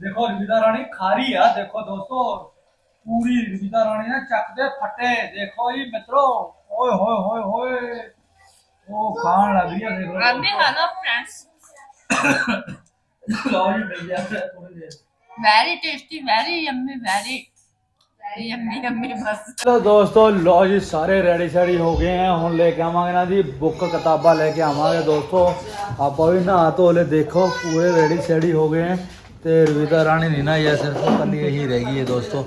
ਦੇਖੋ ਰਵਿਤਾ ਰਾਣੀ ਖਾਰੀ ਆ ਦੇਖੋ ਦੋਸਤੋ ਪੂਰੀ ਰਵਿਤਾ ਰਾਣੀ ਨੇ ਚੱਕਦੇ ਫੱਟੇ। ਦੇਖੋ ਜੀ ਮਿੱਤਰੋ ਓਏ ਹੋਏ ਹੋਏ ਹੋਏ ਉਹ ਖਾਣ ਲੱਗ ਰਹੀ ਆ ਦੇਖ। ਆਂਦੇ ਹੈਲੋ ਫਰੈਂਡਸ ਲਓ ਜੀ ਮਿਲ ਗਿਆ ਥੋੜੀ ਦੇਰ। Very tasty very yummy very ਚਲੋ ਦੋਸਤੋ ਲੋ ਜੀ ਸਾਰੇ ਰੈਡੀ ਸ਼ੈਡੀ ਹੋ ਗਏ ਆ। ਹੁਣ ਲੈ ਕੇ ਆਵਾਂਗੇ ਨਾ ਜੀ ਬੁੱਕ ਕਿਤਾਬਾਂ ਲੈ ਕੇ ਆਵਾਂਗੇ ਦੋਸਤੋ। ਆਪਾਂ ਵੀ ਨਹਾ ਧੋ ਲੈ ਦੇਖੋ ਪੂਰੇ ਰੈਡੀ ਸ਼ੈਡੀ ਹੋ ਗਏ ਆ। ਤੇ ਰਵਿਤਾ ਰਾਣੀ ਨਹੀਂ ਨਾ ਇਹ ਸਿਰਫ ਕੱਲੀ ਇਹੀ ਰਹਿ ਗਈ ਹੈ ਦੋਸਤੋ।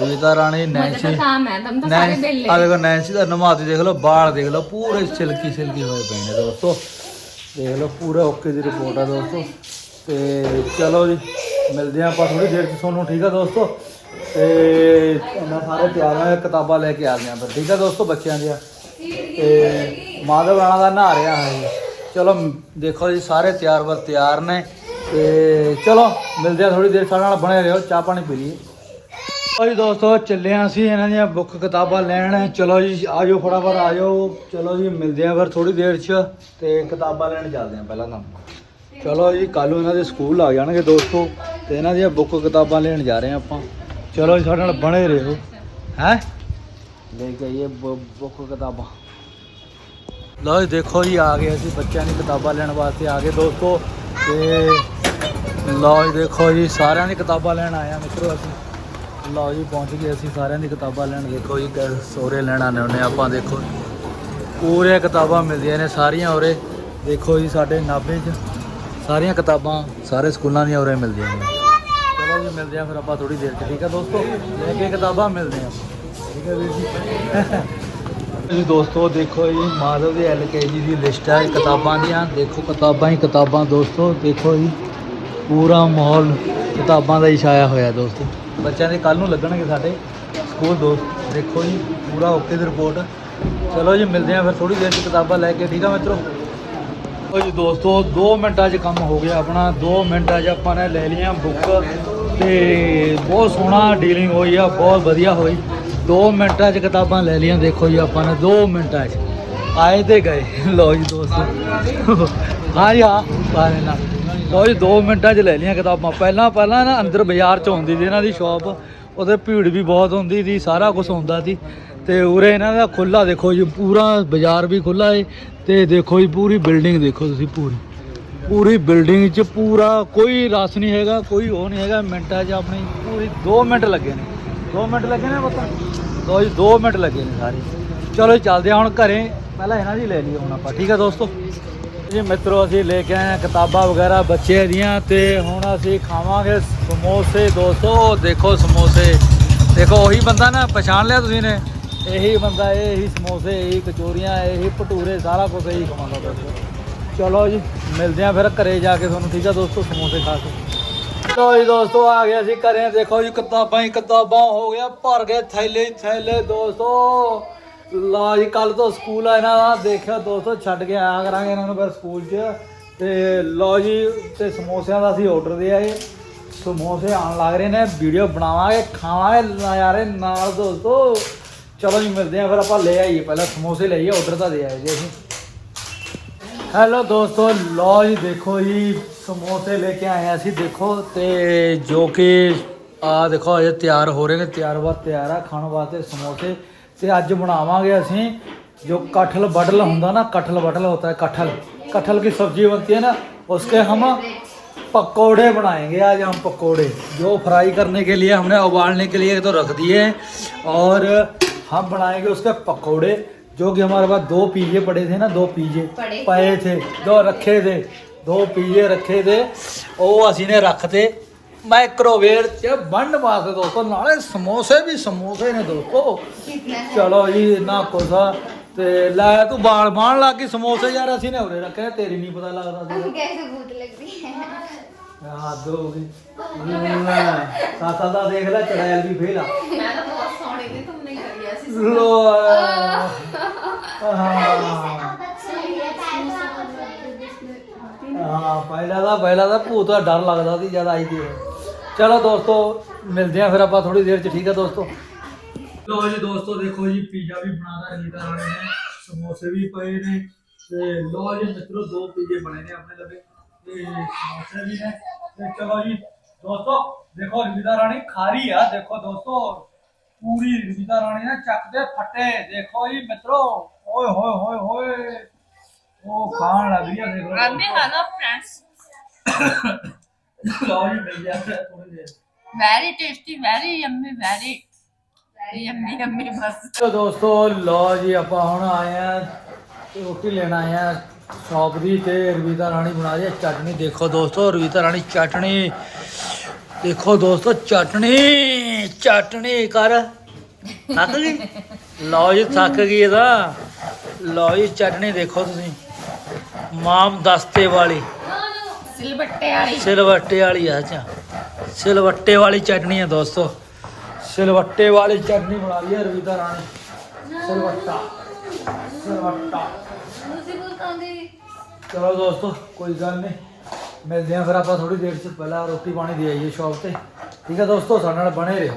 ਰਵਿਤਾ ਰਾਣੀ ਨੈਂਸੀ ਕੰਮ ਹੈ ਤੁਮ ਤਾਂ ਸਾਰੇ ਨੈਂਸੀ ਬੇਲੇ ਆ ਦੇਖੋ ਨੈਂਸੀ ਦਾ ਨਮਾਜ਼ ਦੇਖ ਲਓ ਬਾਲ ਦੇਖ ਲਓ ਪੂਰੇ ਸਿਲਕੀ ਸਿਲਕੀ ਹੋਏ ਪਏ ਨੇ ਦੋਸਤੋ। ਦੇਖ ਲਓ ਪੂਰਾ ਓਕੇ ਦੀ ਰਿਪੋਰਟ ਆ ਦੋਸਤੋ। ਤੇ ਚਲੋ ਜੀ ਮਿਲਦੇ ਆਪਾਂ ਥੋੜੀ ਦੇਰ ਚ ਤੁਹਾਨੂੰ ਠੀਕ ਆ ਦੋਸਤੋ? ਤੇ ਇਹਨਾਂ ਸਾਰੇ ਤਿਆਰ ਆ ਕਿਤਾਬਾਂ ਲੈ ਕੇ ਆ ਗਏ ਆ ਫਿਰ ਠੀਕ ਆ ਦੋਸਤੋ ਬੱਚਿਆਂ ਦੀਆਂ? ਤੇ ਮਾਧਵ ਰਾਣਾ ਦਾ ਨਹਾ ਰਿਹਾ ਹੈ। ਚਲੋ ਮ- ਦੇਖੋ ਜੀ ਸਾਰੇ ਤਿਆਰ ਵਰ ਤਿਆਰ ਨੇ। ਤੇ ਚਲੋ ਮਿਲਦੇ ਆ ਥੋੜੀ ਦੇਰ ਸਾਡੇ ਨਾਲ ਬਣੇ ਰਹੋ ਚਾਹ ਪਾਣੀ ਪੀ ਲਈਏ। ਓਏ ਦੋਸਤੋ ਚੱਲੇ ਆਂ ਅਸੀਂ ਇਹਨਾਂ ਦੀਆਂ ਬੁੱਕ ਕਿਤਾਬਾਂ ਲੈਣ। ਚਲੋ ਜੀ ਆਜੋ ਫਟਾਫਟ ਆਜੋ। ਚਲੋ ਜੀ ਮਿਲਦੇ ਆਂ ਫਿਰ ਥੋੜੀ ਦੇਰ 'ਚ ਤੇ ਕਿਤਾਬਾਂ ਲੈਣ ਚੱਲਦੇ ਆਂ ਪਹਿਲਾਂ ਤਾਂ। ਚਲੋ ਜੀ ਕੱਲ ਨੂੰ ਇਹਨਾਂ ਦੇ ਸਕੂਲ ਆ ਜਾਣਗੇ ਦੋਸਤੋ ਤੇ ਇਹਨਾਂ ਦੀਆਂ ਬੁੱਕ ਕਿਤਾਬਾਂ ਲੈਣ ਜਾ ਰਹੇ ਆਂ ਆਪਾਂ। ਚਲੋ ਜੀ ਸਾਡੇ ਨਾਲ ਬਣੇ ਰਹੋ। ਹੈ? ਲੈ ਕੇ ਬੁ- ਬੁੱਕ ਕਿਤਾਬਾਂ। ਲਓ ਜੀ ਦੇਖੋ ਜੀ ਆ ਗਏ ਅਸੀਂ ਬੱਚਿਆਂ ਦੀ ਕਿਤਾਬਾਂ ਲੈਣ ਵਾਸਤੇ ਆ ਗਏ ਦੋਸਤੋ। ਤੇ ਲਓ ਜੀ, ਦੇਖੋ ਜੀ, ਸਾਰਿਆਂ ਦੀ ਕਿਤਾਬਾਂ ਲੈਣ ਆਏ ਆ ਮਿੱਤਰੋ ਅਸੀਂ। ਲਓ ਜੀ, ਪਹੁੰਚ ਗਏ ਅਸੀਂ, ਸਾਰਿਆਂ ਦੀ ਕਿਤਾਬਾਂ ਲੈਣ। ਦੇਖੋ ਜੀ, ਕਿ ਸੋਰੇ ਲੈਣ ਆਨੇ ਹੁੰਦੇ ਆਪਾਂ, ਦੇਖੋ। ਪੂਰੇ ਕਿਤਾਬਾਂ ਮਿਲਦੀਆਂ ਨੇ ਸਾਰੀਆਂ ਉਰੇ। ਦੇਖੋ ਜੀ, ਸਾਡੇ ਨਾਭੇ 'ਚ ਸਾਰੀਆਂ ਕਿਤਾਬਾਂ ਸਾਰੇ ਸਕੂਲਾਂ ਦੀਆਂ ਉਰੇ ਮਿਲਦੀਆਂ ਨੇ। ਚਲੋ ਜੀ, ਮਿਲਦੇ ਆ ਫਿਰ ਆਪਾਂ ਥੋੜੀ ਦੇਰ 'ਚ, ਠੀਕ ਆ ਦੋਸਤੋ? ਲੈ ਕੇ ਕਿਤਾਬਾਂ ਮਿਲਦੇ ਆ ਠੀਕ ਹੈ ਵੀਰ ਜੀ? ਜੀ ਦੋਸਤੋ, ਦੇਖੋ ਜੀ, ਮਾਧਵ ਦੀ ਐਲਕੇਜੀ ਦੀ ਲਿਸਟ ਹੈ ਕਿਤਾਬਾਂ ਦੀਆਂ। ਦੇਖੋ, ਕਿਤਾਬਾਂ ਹੀ ਕਿਤਾਬਾਂ ਦੋਸਤੋ। ਦੇਖੋ ਜੀ ਪੂਰਾ ਮਾਹੌਲ ਕਿਤਾਬਾਂ ਦਾ ਹੀ ਛਾਇਆ ਹੋਇਆ ਦੋਸਤ। ਬੱਚਿਆਂ ਦੇ ਕੱਲ ਨੂੰ ਲੱਗਣਗੇ ਸਾਡੇ ਸਕੂਲ ਦੋਸਤ। ਦੇਖੋ ਜੀ, ਪੂਰਾ ਓਕੇ ਦੀ ਰਿਪੋਰਟ। ਚਲੋ ਜੀ, ਮਿਲਦੇ ਆ ਫਿਰ ਥੋੜੀ ਦੇਰ 'ਚ ਕਿਤਾਬਾਂ ਲੈ ਕੇ। ਠੀਕ ਆ ਮਿੱਤਰੋ? ਉਹ ਜੀ ਦੋਸਤੋ 2 ਮਿੰਟਾਂ 'ਚ ਕੰਮ ਹੋ ਗਿਆ ਆਪਣਾ। 2 ਮਿੰਟਾਂ 'ਚ ਆਪਾਂ ਨੇ ਲੈ ਲਈਆਂ ਬੁੱਕ ਤੇ ਬਹੁਤ ਸੋਹਣਾ ਡੀਲਿੰਗ ਹੋਈ ਆ, ਬਹੁਤ ਵਧੀਆ ਹੋਈ। 2 ਮਿੰਟਾਂ 'ਚ ਕਿਤਾਬਾਂ ਲੈ ਲਈਆਂ, ਦੇਖੋ ਜੀ ਆਪਾਂ ਨੇ 2 ਮਿੰਟਾਂ 'ਚ। ਆਏ ਤੇ ਗਏ। ਲਓ ਜੀ ਦੋਸਤੋ। ਹਾਂ ਜੀ, ਹਾਂ ਬਾਰੇ ਨਾ ਲਓ ਜੀ 2 ਮਿੰਟਾਂ 'ਚ ਲੈ ਲਈਆਂ ਕਿਤਾਬਾਂ। ਪਹਿਲਾਂ ਪਹਿਲਾਂ ਨਾ ਅੰਦਰ ਬਾਜ਼ਾਰ 'ਚ ਹੁੰਦੀ ਸੀ ਇਹਨਾਂ ਦੀ ਸ਼ਾਪ। ਉਹਦੇ ਭੀੜ ਵੀ ਬਹੁਤ ਹੁੰਦੀ ਸੀ, ਸਾਰਾ ਕੁਝ ਹੁੰਦਾ ਸੀ। ਤੇ ਉਰੇ ਇਹਨਾਂ ਦਾ ਖੁੱਲਾ ਦੇਖੋ ਜੀ, ਪੂਰਾ ਬਾਜ਼ਾਰ ਵੀ ਖੁੱਲਾ ਏ। ਤੇ ਦੇਖੋ ਜੀ, ਪੂਰੀ ਬਿਲਡਿੰਗ ਦੇਖੋ ਤੁਸੀਂ ਪੂਰੀ। ਪੂਰੀ ਬਿਲਡਿੰਗ 'ਚ ਪੂਰਾ ਕੋਈ ਰਸ ਨਹੀਂ ਹੈਗਾ, ਕੋਈ ਉਹ ਨਹੀਂ ਹੈਗਾ, ਮਿੰਟਾਂ 'ਚ ਆਪਣੀ ਪੂਰੀ 2 ਮਿੰਟ ਲੱਗੇ ਨੇ। 2 ਮਿੰਟ ਲੱਗੇ ਨੇ ਪਤਾ? ਲਓ ਜੀ 2 ਮਿੰਟ ਲੱਗੇ ਨੇ ਸਾਰੇ। ਚਲੋ ਜੀ, ਚੱਲਦੇ ਹਾਂ ਹੁਣ ਘਰੇ। ਪਹਿਲਾਂ ਇਹਨਾਂ ਦੀ ਲੈ ਲਈਏ ਹੁਣ ਆਪਾਂ, ਠੀਕ ਹੈ ਦੋਸਤੋ? ਜੀ, ਮਿੱਤਰੋ, ਅਸੀਂ ਲੈ ਕੇ ਆਏ ਹਾਂ ਕਿਤਾਬਾਂ ਵਗੈਰਾ ਬੱਚੇ ਦੀਆਂ ਤੇ ਹੁਣ ਅਸੀਂ ਖਾਵਾਂਗੇ ਸਮੋਸੇ। ਦੋਸਤੋ, ਦੇਖੋ ਸਮੋਸੇ। ਦੇਖੋ, ਉਹੀ ਬੰਦਾ ਨਾ, ਪਛਾਣ ਲਿਆ ਤੁਸੀਂ ਨੇ ਇਹੀ ਬੰਦਾ, ਇਹੀ ਸਮੋਸੇ, ਇਹੀ ਕਚੋਰੀਆਂ, ਇਹੀ ਭਟੂਰੇ, ਸਾਰਾ ਕੁਝ ਇਹੀ ਖਵਾਉਂਦਾ ਦੋਸਤੋ। ਚਲੋ ਜੀ, ਮਿਲਦੇ ਆ ਫਿਰ ਘਰੇ ਜਾ ਕੇ ਤੁਹਾਨੂੰ, ਠੀਕ ਆ ਦੋਸਤੋ? ਸਮੋਸੇ ਖਾ ਕੇ। ਚਲੋ ਜੀ ਦੋਸਤੋ, ਆ ਗਏ ਅਸੀਂ ਘਰੇ। ਦੇਖੋ ਜੀ, ਕਿਤਾਬਾਂ ਹੀ ਕਿਤਾਬਾਂ ਹੋ ਗਿਆ, ਭਰ ਗਏ ਥੈਲੇ ਥੈਲੇ ਦੋਸਤੋ। ਲਾ ਜੀ ਕੱਲ ਤੋਂ ਸਕੂਲ ਆ ਇਹਨਾਂ ਦਾ। ਦੇਖਿਓ ਦੋਸਤੋ, ਛੱਡ ਕੇ ਆਇਆ ਕਰਾਂਗੇ ਇਹਨਾਂ ਨੂੰ ਫਿਰ ਸਕੂਲ 'ਚ। ਤੇ ਲਓ ਜੀ, ਤੇ ਸਮੋਸਿਆਂ ਦਾ ਅਸੀਂ ਆਰਡਰ ਦੇ ਆਏ। ਸਮੋਸੇ ਆਉਣ ਲੱਗ ਰਹੇ ਨੇ ਵੀਡੀਓ ਬਣਾਵਾਂਗੇ, ਖਾਵਾਂਗੇ ਨਜ਼ਾਰੇ ਨਾਲ ਦੋਸਤੋ। ਚਲੋ ਜੀ, ਮਿਲਦੇ ਆ ਫਿਰ ਆਪਾਂ ਲੈ ਆਈਏ। ਪਹਿਲਾਂ ਸਮੋਸੇ ਲਈਏ ਆਰਡਰ ਤਾਂ ਦੇ ਆਏ ਜੀ ਅਸੀਂ। ਹੈਲੋ ਦੋਸਤੋ, ਲਓ ਜੀ, ਦੇਖੋ ਜੀ, ਸਮੋਸੇ ਲੈ ਕੇ ਆਏ ਆ ਅਸੀਂ, ਦੇਖੋ। ਤੇ ਜੋ ਕਿ ਆ ਦੇਖੋ, ਅਜੇ ਤਿਆਰ ਹੋ ਰਹੇ ਨੇ, ਤਿਆਰ ਵਾ ਤਿਆਰ ਆ, ਖਾਣ ਵਾਸਤੇ ਸਮੋਸੇ। ਤੇ ਅੱਜ ਬਣਾਵਾਂਗੇ ਅਸੀਂ ਜੋ ਕਠਲ ਬਟਲ ਹੁੰਦਾ ਨਾ ਕਠਲ ਬਟਲ होता है कटहल कटहल की सब्जी बनती है ना उसके हम पकोड़े बनाएंगे आज हम पकोड़े जो फ्राई करने के लिए हमने उबालने के लिए तो रख दिए हैं और हम बनाएंगे उसके पकोड़े जो कि हमारे पास दो पीजे पड़े थे ना दो पीजे पड़े पए थे जो रखे थे दो पीजे रखे थे ਉਹ ਅਸੀਂ ਨੇ ਰੱਖਤੇ ਮਾਈਕ੍ਰੋਵੇਵ 'ਚ। ਬੰਨ ਵਾਸਤੇ ਦੋਸਤੋ ਨਾਲੇ ਸਮੋਸੇ ਵੀ ਸਮੋਸੇ ਨੇ ਦੋਸਤੋ। ਚਲੋ ਜੀ ਇੰਨਾ ਕੋਸਾ ਤੇ ਲੈ ਤੂੰ ਬਾਲ ਬਾਣ ਲਾ ਕੇ ਸਮੋਸੇ ਯਾਰ ਅਸੀਂ ਨੇ ਉਰੇ ਰੱਖੇ ਤੇਰੀ ਨਹੀਂ ਪਤਾ ਲੱਗਦਾ ਸੀ। ਕੈਸੇ ਭੂਤ ਲੱਗਦੀ ਹੈ ਯਾਦ ਹੋ ਗਈ ਸਾਸਾ ਦਾ ਦੇਖ ਲੈ ਚੜੈਲ ਵੀ ਫੇਲ ਆ। ਮੈਂ ਤਾਂ ਬਹੁਤ ਸੋਹਣੀ ਨੇ ਤੁਮਨੇ ਕਰੀ ਸੀ ਲੋ ਹਾਂ ਪਹਿਲਾਂ ਦਾ ਪਹਿਲਾਂ ਦਾ ਭੂਤ ਦਾ ਡਰ ਲੱਗਦਾ ਸੀ ਜਦ ਆਈ ਦੀ ਚਲੋ ਦੋਸਤੋ ਮਿਲਦੇ ਆ ਫਿਰ ਆਪਾਂ ਥੋੜੀ ਦੇਰ ਚ ਠੀਕ ਆ ਦੋਸਤੋ ਲੋ ਜੀ ਦੋਸਤੋ ਦੇਖੋ ਜੀ ਪੀਜ਼ਾ ਵੀ ਬਣਾਦਾ ਰੀਤਾ ਰਾਣੇ ਨੇ ਸਮੋਸੇ ਵੀ ਪਏ ਨੇ ਤੇ ਲੋ ਜੀ ਮਿੱਤਰੋ ਦੋ ਪੀਜ਼ੇ ਬਣੇ ਨੇ ਆਪਣੇ ਲਵੇ ਤੇ ਸਮੋਸੇ ਵੀ ਨੇ ਤੇ ਚਲੋ ਜੀ ਦੋਸਤੋ ਦੇਖੋ ਰਵਿਤਾ ਰਾਣੀ ਖਾਰੀ ਆ ਦੇਖੋ ਦੋਸਤੋ ਪੂਰੀ ਰਵਿਤਾ ਰਾਣੀ ਨੇ ਚੱਕਦੇ ਫੱਟੇ ਦੇਖੋ ਜੀ ਮਿੱਤਰੋ ਓਏ ਹੋਏ ਹੋਏ ਹੋਏ ਉਹ ਖਾਣ ਲੱਗ ਰਹੀ ਆ ਦੇਖੋ Rami, hello friends. ਲਓ ਜੀ ਮਿਲ ਗਿਆ ਥੋੜੀ ਦੇਰ Very tasty, very yummy, very yummy, yummy. ਬਸ ਤੋ ਦੋਸਤੋ ਲਓ ਜੀ ਆਪਾਂ ਹੁਣ ਆਏ ਆ ਰੋਟੀ ਲੈਣ ਆਏ ਆ ਸ਼ੌਪ ਦੀ ਤੇ ਰਵੀਤਾ ਰਾਣੀ ਬਣਾ ਰਹੀ ਹੈ ਚਟਨੀ ਦੇਖੋ ਦੋਸਤੋ ਰਵੀਤਾ ਰਾਣੀ ਚਟਨੀ ਦੇਖੋ ਦੋਸਤੋ ਚਟਨੀ ਚਟਨੀ ਕਰ ਥੱਕ ਗਈ ਲਓ ਜੀ ਥੱਕ ਗਈ ਇਹਦਾ ਲਓ ਜੀ ਚਟਨੀ ਦੇਖੋ ਤੁਸੀਂ ਮਾਮ ਦਸਤੇ ਵਾਲੀ ਸਿਲਬੱਟੇ ਵਾਲੀ। ਸਿਲਵੱਟੇ ਵਾਲੀ ਆ ਚਾ। ਸਿਲਵੱਟੇ ਵਾਲੀ ਚਟਨੀ ਹੈ ਦੋਸਤੋ। ਸਿਲਵੱਟੇ ਵਾਲੀ ਚਟਨੀ ਬਣਾ ਲਈ ਹੈ ਰਵੀਤਾ ਰਾਣੀ। ਸਿਲਵੱਟਾ। ਸਿਲਵੱਟਾ। ਚਲੋ ਦੋਸਤੋ ਕੋਈ ਗੱਲ ਨਹੀਂ। ਮਿਲਦੇ ਆ ਫਿਰ ਆਪਾਂ ਥੋੜੀ ਦੇਰ ਚ। ਪਹਿਲਾਂ ਰੋਟੀ ਪਾਣੀ ਦੇ ਆਈਏ ਸ਼ੌਪ ਤੇ। ਠੀਕ ਹੈ ਦੋਸਤੋ ਸਾਡੇ ਨਾਲ ਬਣੇ ਰਹੋ।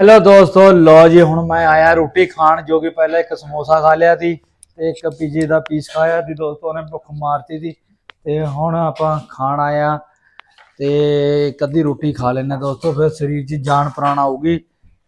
ਹੈਲੋ ਦੋਸਤੋ ਲੋ ਜੀ ਹੁਣ ਮੈਂ ਆਇਆ ਰੋਟੀ ਖਾਣ ਜੋ ਕਿ ਪਹਿਲਾਂ ਇੱਕ ਸਮੋਸਾ ਖਾ ਲਿਆ ਸੀ ਤੇ ਇੱਕ ਪੀਜੇ ਦਾ ਪੀਸ ਖਾਇਆ ਸੀ। ਦੋਸਤੋ ਨੇ ਭੁੱਖ ਮਾਰਤੀ ਸੀ। ਤੇ ਹੁਣ ਆਪਾਂ ਖਾਣ ਆਇਆ ਤੇ ਇੱਕ ਅੱਧੀ ਰੋਟੀ ਖਾ ਲੈਣਾ ਦੋਸਤੋ ਫਿਰ ਸਰੀਰ 'ਚ ਜਾਨ ਪ੍ਰਾਣ ਆਊਗੀ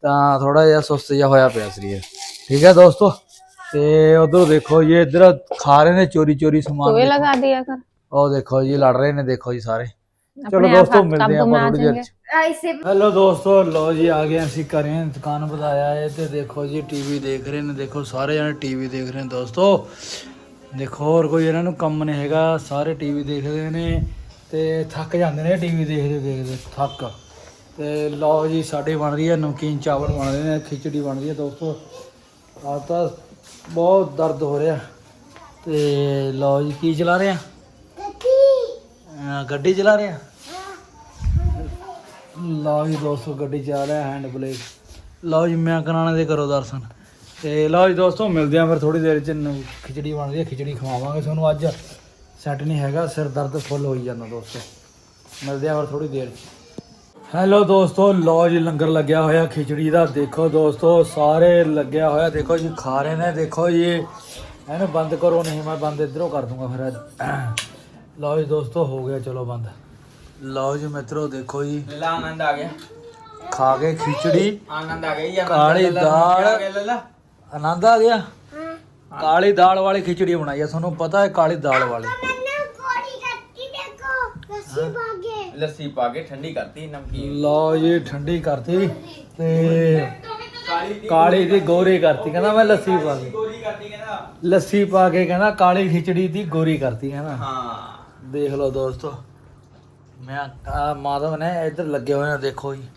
ਤਾਂ ਥੋੜਾ ਜਿਹਾ ਸੁਸਤ ਜਿਹਾ ਹੋਇਆ ਪਿਆ ਸਰੀਰ ਠੀਕ ਹੈ ਦੋਸਤੋ ਤੇ ਉਧਰ ਦੇਖੋ ਜੀ ਇੱਧਰ ਖਾ ਰਹੇ ਨੇ ਚੋਰੀ ਚੋਰੀ ਸਮਾਨ तो ये ਦੇਖੋ। लगा दिया कर ਉਹ ਦੇਖੋ ਜੀ ਲੜ ਰਹੇ ਨੇ ਦੇਖੋ ਜੀ ਸਾਰੇ ਚਲੋ अपने आप ਦੋਸਤੋ हाथ ਮਿਲਦੇ काबू में ਆਪਾਂ आ ਥੋੜੀ ਦੇਰ जाएंगे ਚ ऐसे ਹੈਲੋ ਦੋਸਤੋ ਲੋ ਜੀ ਆ ਗਏ ਅਸੀਂ ਘਰੇ ਦੁਕਾਨ ਵਧਾਇਆ ਹੈ ਤੇ ਦੇਖੋ ਜੀ ਟੀਵੀ ਦੇਖ ਰਹੇ ਨੇ ਦੇਖੋ ਸਾਰੇ ਜਣੇ ਟੀਵੀ ਦੇਖ ਰਹੇ ਨੇ ਦੋਸਤੋ ਦੇਖੋ, ਹੋਰ ਕੋਈ ਇਹਨਾਂ ਨੂੰ ਕੰਮ ਨਹੀਂ ਹੈਗਾ, ਸਾਰੇ ਟੀਵੀ ਦੇਖਦੇ ਨੇ ਤੇ ਥੱਕ ਜਾਂਦੇ ਨੇ ਟੀਵੀ ਦੇਖਦੇ ਦੇਖਦੇ, ਥੱਕ। ਤੇ ਲਓ ਜੀ, ਸਾਡੇ ਬਣ ਰਹੀ ਹੈ ਨਮਕੀਨ ਚਾਵਲ ਬਣ ਰਹੇ ਨੇ, ਖਿਚੜੀ ਬਣ ਰਹੀ ਹੈ ਦੋਸਤੋ। ਆ ਤਾਂ ਬਹੁਤ ਦਰਦ ਹੋ ਰਿਹਾ। ਤੇ ਲਓ ਜੀ, ਕੀ ਚਲਾ ਰਹੇ ਆ? ਅਹ ਗੱਡੀ ਚਲਾ ਰਹੇ ਆ? ਲਓ ਜੀ, ਦੋਸਤੋ, ਗੱਡੀ ਚਲਾ ਰਿਹਾ ਹੈਂਡ ਬ੍ਰੇਕ ਲਓ ਜੀ, ਮੈਂ ਕਰਾਣੇ ਦੇ ਕਰੋ ਦਰਸ਼ਨ। ਤੇ ਲਓ ਜੀ ਦੋਸਤੋ ਮਿਲਦੇ ਆ ਫਿਰ ਥੋੜੀ ਦੇਰ ਚ ਨ- ਖਿਚੜੀ ਬਣ ਰਹੀ ਹੈ ਖਿਚੜੀ ਖਵਾਵਾਂਗੇ। ਤੁਹਾਨੂੰ ਅੱਜ ਸੈੱਟ ਨਹੀਂ ਹੈਗਾ ਸਿਰ ਦਰਦ ਫੁੱਲ ਹੋਈ ਜਾਂਦਾ ਦੋਸਤੋ। ਮਿਲਦੇ ਆ ਫਿਰ ਥੋੜੀ ਦੇਰ ਚ। ਹੈਲੋ ਦੋਸਤੋ ਲਓ ਜੀ ਲੰਗਰ ਲੱਗਿਆ ਹੋਇਆ ਖਿਚੜੀ ਦਾ। ਦੇਖੋ ਦੋਸਤੋ ਸਾਰੇ ਲੱਗਿਆ ਹੋਇਆ। ਦੇਖੋ ਜੀ ਖਾ ਰਹੇ ਨੇ ਦੇਖੋ ਜੀ। ਇਹਨੂੰ ਬੰਦ ਕਰੋ ਨਹੀਂ ਮੈਂ ਬੰਦ ਇਧਰੋਂ ਕਰ ਦੂੰਗਾ ਫਿਰ ਲਓ ਜੀ ਦੋਸਤੋ ਹੋ ਗਿਆ ਚਲੋ ਬੰਦ। ਲਓ ਜੀ ਮਿੱਤਰੋ ਦੇਖੋ ਜੀ। ਲਾ ਆਨੰਦ ਆ ਗਿਆ। ਖਾ ਕੇ ਖਿਚੜੀ। ਆਨੰਦ ਆ ਗਿਆ ਜੀ ਕਾਲੀ ਦਾਲ। ਲੈ। ਆਨੰਦ ਆ ਗਿਆ? ਕਾਲੀ ਦਾਲ ਵਾਲੀ ਖਿਚੜੀ ਬਣਾਈ ਆ ਤੁਹਾਨੂੰ ਪਤਾ ਹੈ ਕਾਲੀ ਦਾਲ ਵਾਲੀ। ਲੱਸੀ ਪਾ ਕੇ। ਠੰਡੀ ਕਰਤੀ ਨਮਕੀਨ। ਲਓ ਜੀ ਠੰਡੀ ਕਰਤੀ ਤੇ ਕਾਲੀ ਦੀ ਗੋਰੀ ਕਰਤੀ। ਕਹਿੰਦਾ ਮੈਂ ਲੱਸੀ ਪਾ ਕੇ ਗੋਰੀ ਕਰਤੀ ਕਹਿੰਦਾ। ਲੱਸੀ ਪਾ ਕੇ ਕਹਿੰਦਾ ਕਾਲੀ ਖਿਚੜੀ ਦੀ ਗੋਰੀ ਕਰਤੀ ਕਹਿੰਦਾ। ਹਾਂ। ਦੇਖ ਲਓ ਦੋਸਤੋ ਮੈਂ ਆ ਮਾਧਵ ਨੇ ਇੱਧਰ ਲੱਗੇ ਹੋਏ ਨੇ ਦੇਖੋ ਜੀ।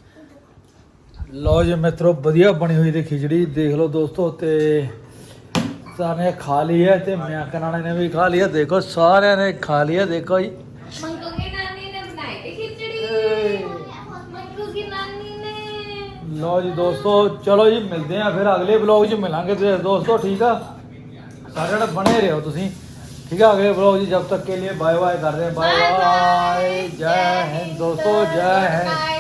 ਲਓ ਜੀ ਮਿੱਤਰੋ ਵਧੀਆ ਬਣੀ ਹੋਈ ਤੇ ਖਿਚੜੀ ਦੇਖ ਲਓ ਦੋਸਤੋ ਤੇ ਸਾਰਿਆਂ ਨੇ ਖਾ ਲਈ ਹੈ ਤੇ ਮੈਂ ਕਨਾਣੇ ਨੇ ਵੀ ਖਾ ਲਿਆ ਦੇਖੋ ਸਾਰਿਆਂ ਨੇ ਖਾ ਲਿਆ ਦੇਖੋ ਜੀ मंकू की नानी ने बनाई थी खिचड़ी मंकू की नानी ने ਲਓ ਜੀ ਦੋਸਤੋ ਚਲੋ ਜੀ ਮਿਲਦੇ ਆ ਫਿਰ ਅਗਲੇ ਵਲੌਗ 'ਚ ਮਿਲਾਂਗੇ ਤੇ ਦੋਸਤੋ ਠੀਕ ਆ ਸਾਰੇ ਜਣੇ ਬਣੇ ਰਹੋ ਤੁਸੀਂ ਠੀਕ ਆ ਅਗਲੇ ਵਲੌਗ 'ਚ ਜਬ ਤੱਕ ਕੇ ਲਈ ਬਾਏ ਬਾਏ ਕਰ ਰਹੇ ਬਾਏ ਬਾਏ ਜੈ ਹਿੰਦ ਦੋਸਤੋ ਜੈ ਹਿੰਦ